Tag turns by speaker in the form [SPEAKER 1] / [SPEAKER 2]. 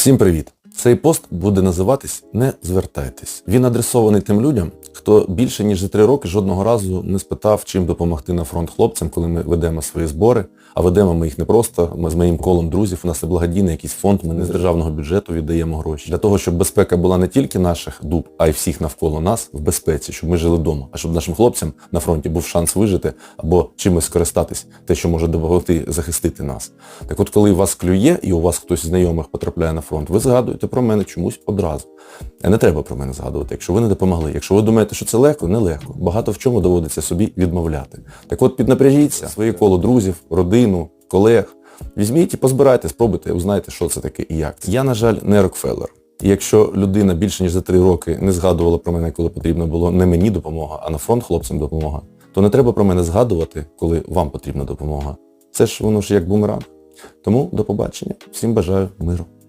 [SPEAKER 1] Всім привіт! Цей пост буде називатись Не звертайтесь. Він адресований тим людям, хто більше ніж за три роки жодного разу не спитав, чим допомогти на фронт хлопцям, коли ми ведемо свої збори. А ведемо ми їх не просто ми з моїм колом друзів. У нас не благодійний якийсь фонд, ми не з державного бюджету віддаємо гроші. Для того, щоб безпека була не тільки наших дуб, а й всіх навколо нас в безпеці, щоб ми жили вдома, а щоб нашим хлопцям на фронті був шанс вижити або чимось скористатись, те, що може допомогти захистити нас. Так от, коли вас клює і у вас хтось з знайомих потрапляє на фронт, ви згадуєте про мене чомусь одразу. Не треба про мене згадувати, якщо ви не допомогли. Якщо ви думаєте, що це легко, не легко. Багато в чому доводиться собі відмовляти. Так от піднапряжіться своє коло друзів, родину, колег. Візьміть і позбирайте, спробуйте, узнайте, що це таке і як. це. Я, на жаль, не Рокфеллер. І якщо людина більше ніж за три роки не згадувала про мене, коли потрібна було не мені допомога, а на фронт хлопцям допомога, то не треба про мене згадувати, коли вам потрібна допомога. Це ж воно ж як бумеранг. Тому до побачення. Всім бажаю миру.